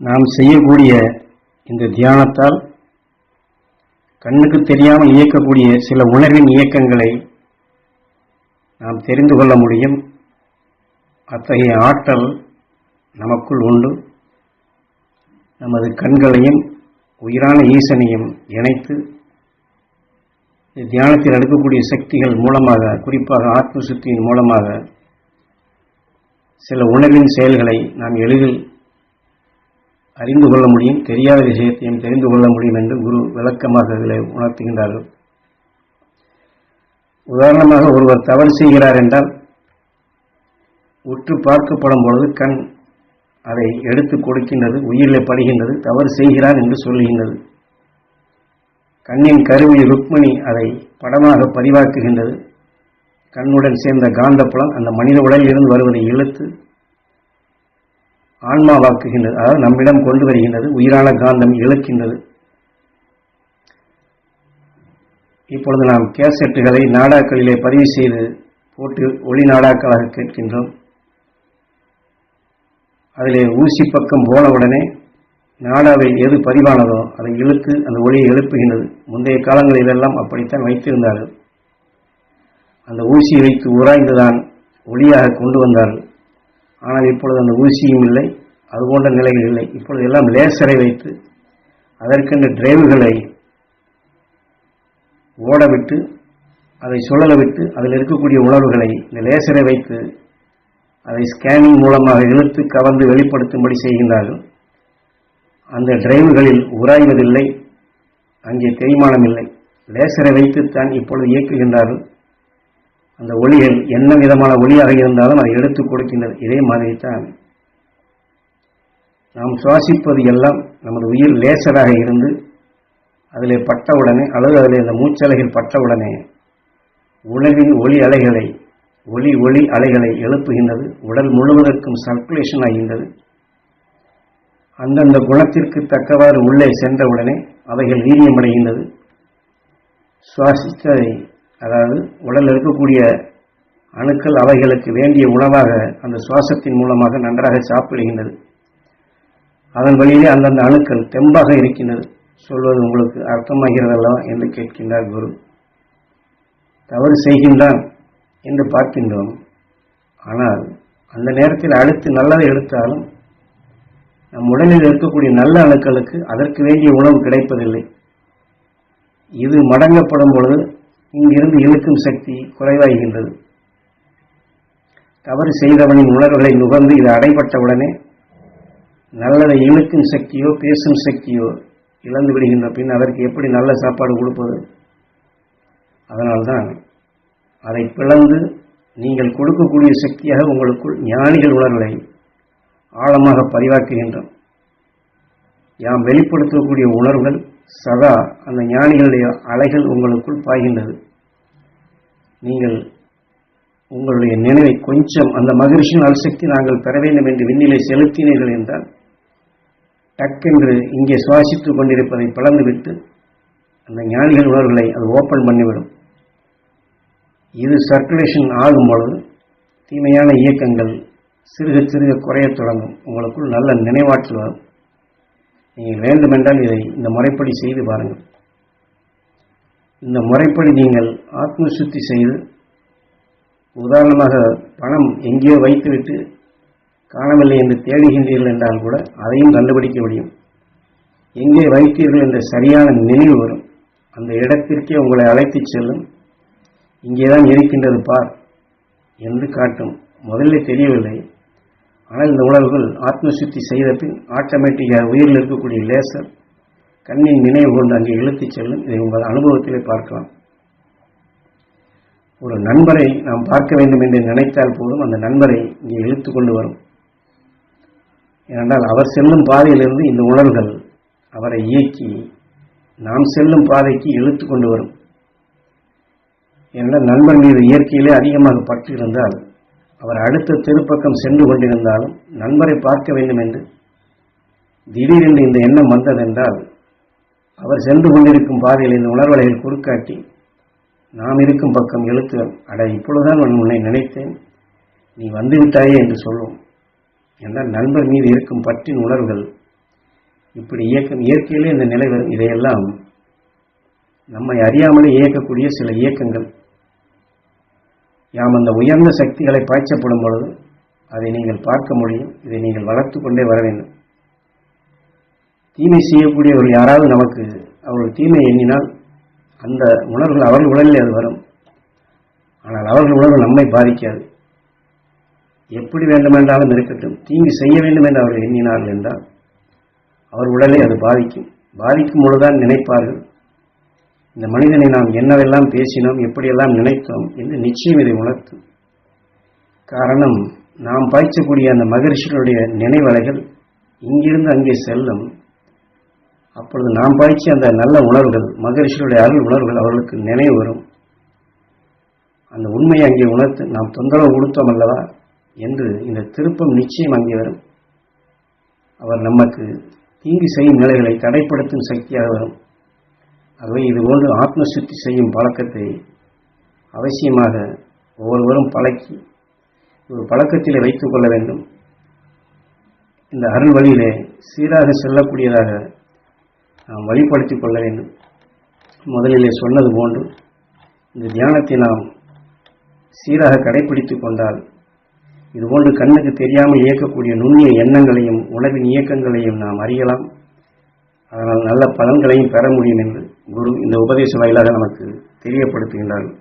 நாம் செய்யக்கூடிய இந்த தியானத்தால் கண்ணுக்கு தெரியாமல் இயக்கக்கூடிய சில உணர்வின் இயக்கங்களை நாம் தெரிந்து கொள்ள முடியும். அத்தகைய ஆற்றல் நமக்குள் உண்டு. நமது கண்களையும் உயிரான ஈசனையும் இணைத்து தியானத்தில் எடுக்கக்கூடிய சக்திகள் மூலமாக குறிப்பாக ஆத்ம சுத்தியின் மூலமாக சில உணர்வின் செயல்களை நாம் எளிதில் அறிந்து கொள்ள முடியும் தெரியாத விஷயத்தையும் தெரிந்து கொள்ள முடியும் என்று குரு விளக்கமாக இதில் உணர்த்துகின்றார்கள். உதாரணமாக ஒருவர் தவறு செய்கிறார் என்றால் உற்று பார்க்கப்படும் பொழுது கண் அதை எடுத்து கொடுக்கின்றது உயிரில் படுகின்றது தவறு செய்கிறான் என்று சொல்லுகின்றது. கண்ணின் கருவி ருக்மணி அதை படமாக பதிவாக்குகின்றது. கண்ணுடன் சேர்ந்த காந்தப்புலம் அந்த மனித உடலில் இருந்து வருவதை இழுத்து ஆன்மாவாக்குகின்றது அதாவது நம்மிடம் கொண்டு வருகின்றது உயிரான காந்தம் இழக்கின்றது. இப்பொழுது நாம் கேசட்டுகளை நாடாக்களிலே பதிவு செய்து போட்டு ஒளி நாடாக்களாக கேட்கின்றோம். அதிலே ஊசி பக்கம் போனவுடனே நாடாவை எது பதிவானதோ அதை இழுத்து அந்த ஒளியை எழுப்புகின்றது. முந்தைய காலங்களிலெல்லாம் அப்படித்தான் வைத்திருந்தார்கள். அந்த ஊசியை வைத்து உராய்ந்துதான் ஒளியாக கொண்டு வந்தார்கள். ஆனால் இப்பொழுது அந்த ஊசியும் இல்லை அது போன்ற நிலைகள் இல்லை. இப்பொழுது எல்லாம் லேசரை வைத்து அதற்கென்று டிரைவுகளை ஓடவிட்டு அதை சுழல விட்டு அதில் இருக்கக்கூடிய உணர்வுகளை இந்த லேசரை வைத்து அதை ஸ்கேனிங் மூலமாக இழுத்து கவர்ந்து வெளிப்படுத்தும்படி செய்கின்றார்கள். அந்த டிரைவுகளில் உராய்வதில்லை அங்கே தேய்மானம் இல்லை. லேசரை வைத்துத்தான் இப்பொழுது இயக்குகின்றார்கள். அந்த ஒளிகள் என்ன விதமான ஒளியாக இருந்தாலும் அதை எடுத்து கொடுக்கின்றது. இதே மாதிரி தான் நாம் சுவாசிப்பது எல்லாம் நமது உயிர் லேசராக இருந்து அதில் பட்டவுடனே அல்லது அதில் இந்த மூச்சலைகள் பட்டவுடனே உணவின் ஒளி அலைகளை ஒளி ஒளி அலைகளை எழுப்புகின்றது. உடல் முழுவதற்கும் சர்க்குலேஷன் ஆகின்றது. அந்தந்த குணத்திற்கு தக்கவாறு உள்ளே சென்றவுடனே அவைகள் வீரியமடைகின்றது. சுவாசித்ததை அதாவது உடலில் இருக்கக்கூடிய அணுக்கள் அவைகளுக்கு வேண்டிய உணவாக அந்த சுவாசத்தின் மூலமாக நன்றாக சாப்பிடுகின்றது. அதன் வழியிலே அந்தந்த அணுக்கள் தெம்பாக இருக்கின்றது. சொல்வது உங்களுக்கு அர்த்தமாகிறதல்லவா என்று கேட்கின்றார் குரு. தவறு செய்கின்றான் என்று பார்க்கின்றோம். ஆனால் அந்த நேரத்தில் அடுத்து நல்லதை எடுத்தாலும் நம் உடலில் இருக்கக்கூடிய நல்ல அணுக்களுக்கு அதற்கு வேண்டிய உணவு கிடைப்பதில்லை. இது மடங்கப்படும் பொழுது இங்கிருந்து இழுக்கும் சக்தி குறைவாகின்றது. தவறு செய்தவனின் உணர்வுகளை நுகர்ந்து இது அடைபட்டவுடனே நல்லதை இழுக்கும் சக்தியோ பேசும் சக்தியோ இழந்து விடுகின்ற பின் அதற்கு எப்படி நல்ல சாப்பாடு கொடுப்பது? அதனால்தான் அதை பிளந்து நீங்கள் கொடுக்கக்கூடிய சக்தியாக உங்களுக்குள் ஞானிகள் உணர்வுகளை ஆழமாக பதிவாக்குகின்றோம். யாம் வெளிப்படுத்தக்கூடிய உணர்வுகள் சதா அந்த ஞானிகளுடைய அலைகள் உங்களுக்குள் பாய்கின்றது. நீங்கள் உங்களுடைய நினைவை கொஞ்சம் அந்த மகிழ்ச்சியின் அல்சக்தி நாங்கள் பெற வேண்டும் என்று விண்ணிலை செலுத்தினீர்கள் என்றால் டக்கென்று இங்கே சுவாசித்துக் கொண்டிருப்பதை பிளந்துவிட்டு அந்த ஞானிகள் உணர்வுகளை அது ஓப்பன் பண்ணிவிடும். இது சர்க்குலேஷன் ஆகும் பொழுது தீமையான இயக்கங்கள் சிறுக சிறுக குறையத் தொடங்கும். உங்களுக்குள் நல்ல நினைவாற்றல் வரும். நீங்கள் வேண்டுமென்றால் இதை இந்த முறைப்படி செய்து பாருங்கள். இந்த முறைப்படி நீங்கள் ஆத்ம சுத்தி செய்து உதாரணமாக பணம் எங்கேயோ வைத்துவிட்டு காணவில்லை என்று தேடுகின்றீர்கள் என்றால் கூட அதையும் கண்டுபிடிக்க முடியும். எங்கே வைத்தீர்கள் என்ற சரியான நினைவு வரும். அந்த இடத்திற்கே உங்களை அழைத்துச் செல்லும். இங்கேதான் இருக்கின்றது பார் என்று காட்டும். முதலில் தெரியவில்லை. ஆனால் இந்த உணர்வுகள் ஆத்ம சுத்தி செய்த பின் ஆட்டோமேட்டிக்காக உயிரில் இருக்கக்கூடிய லேசர் கண்ணின் நினைவு கொண்டு அங்கே இழுத்துச் செல்லும். இதை உங்கள் அனுபவத்திலே பார்க்கலாம். ஒரு நண்பரை நாம் பார்க்க வேண்டும் என்று நினைத்தால் போதும் அந்த நண்பரை இங்கே இழுத்து கொண்டு வரும். ஏனென்றால் அவர் செல்லும் பாதையிலிருந்து இந்த உணர்வுகள் அவரை இயக்கி நாம் செல்லும் பாதைக்கு இழுத்து கொண்டு வரும். ஏனென்றால் நண்பர் மீது இயற்கையிலே அதிகமாக பற்று இருந்தால் அவர் அடுத்த திருப்பக்கம் சென்று கொண்டிருந்தாலும் நண்பரை பார்க்க வேண்டும் என்று திடீரென்று இந்த எண்ணம் வந்ததென்றால் அவர் சென்று கொண்டிருக்கும் பாதையில் இந்த உணர்வலையில் குறுக்காட்டி நாம் இருக்கும் பக்கம் எழுத்து அட இப்பொழுதுதான் நான் உன்னை நினைத்தேன். நீ வந்துவிட்டாயே என்று சொல்லும். என்றால் நண்பர் மீது இருக்கும் பற்றின் உணர்வுகள் இப்படி இயக்கம் இயற்கையிலே இந்த நிலை இதையெல்லாம் நம்மை அறியாமலே இயக்கக்கூடிய சில இயக்கங்கள். யாம் அந்த உயர்ந்த சக்திகளை பாய்ச்சப்படும் பொழுது அதை நீங்கள் பார்க்க முடியும் இதை நீங்கள் வளர்த்து கொண்டே வர வேண்டும். தீமை செய்யக்கூடிய ஒரு யாராவது நமக்கு அவர்கள் தீமை எண்ணினால் அந்த உணர்வுகள் அவர்கள் உடலில் அது வரும். ஆனால் அவர்கள் உணர்வு நம்மை பாதிக்காது. எப்படி வேண்டுமென்றாலும் இருக்கட்டும் தீங்கு செய்ய வேண்டும் என்று அவர்கள் எண்ணினார்கள் என்றால் அவர் உடலை அது பாதிக்கும். பாதிக்கும் பொழுதுதான் நினைப்பார்கள் இந்த மனிதனை நாம் என்னவெல்லாம் பேசினோம் எப்படியெல்லாம் நினைத்தோம் என்று நிச்சயம் இதை உணர்த்தும். காரணம் நாம் பாய்ச்சக்கூடிய அந்த மகரிஷிகளுடைய நினைவலைகள் இங்கிருந்து அங்கே செல்லும். அப்பொழுது நாம் பாய்ச்சி அந்த நல்ல உணர்வுகள் மகரிஷிகளுடைய அருள் உணர்வுகள் அவர்களுக்கு நினைவு வரும். அந்த உண்மையை அங்கே உணர்த்து நாம் தொந்தரவு கொடுத்தோம் அல்லவா என்று இந்த திருப்பம் நிச்சயம் அங்கே வரும். அவர் நமக்கு தீங்கு செய்யும் நிலைகளை தடைப்படுத்தும் சக்தியாக வரும். ஆகவே இதுபோன்று ஆத்ம சுத்தி செய்யும் பழக்கத்தை அவசியமாக ஒவ்வொருவரும் பழக்கி ஒரு பழக்கத்தில் வைத்துக் கொள்ள வேண்டும். இந்த அருள் வழியிலே சீராக செல்லக்கூடியதாக நாம் வழிப்படுத்திக் கொள்ள வேண்டும். முதலிலே சொன்னது போன்று இந்த தியானத்தை நாம் சீராக கடைபிடித்துக் கொண்டால் இதுபோன்று கண்ணுக்கு தெரியாமல் இயக்கக்கூடிய நுண்ணிய எண்ணங்களையும் உணவின் இயக்கங்களையும் நாம் அறியலாம். அதனால் நல்ல பலன்களையும் பெற முடியும் என்று குரு இந்த உபதேச வாயிலாக நமக்கு தெரியப்படுத்துகின்றார்கள்